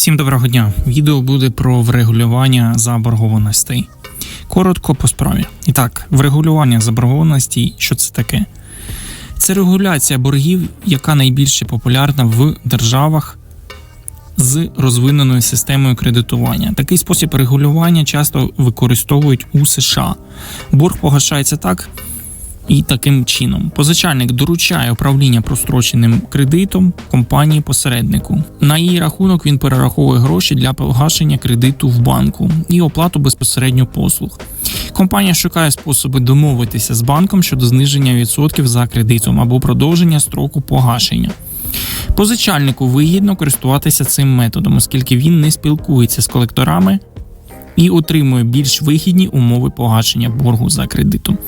Всім доброго дня. Відео буде про врегулювання заборгованостей. Коротко по справі. І так, врегулювання заборгованостей, що це таке? Це регуляція боргів, яка найбільше популярна в державах з розвиненою системою кредитування. Такий спосіб регулювання часто використовують у США. Борг погашається так, і таким чином позичальник доручає управління простроченим кредитом компанії посереднику. На її рахунок він перераховує гроші для погашення кредиту в банку і оплату безпосередньо послуг. Компанія шукає способи домовитися з банком щодо зниження відсотків за кредитом або продовження строку погашення. Позичальнику вигідно користуватися цим методом, оскільки він не спілкується з колекторами і отримує більш вигідні умови погашення боргу за кредитом.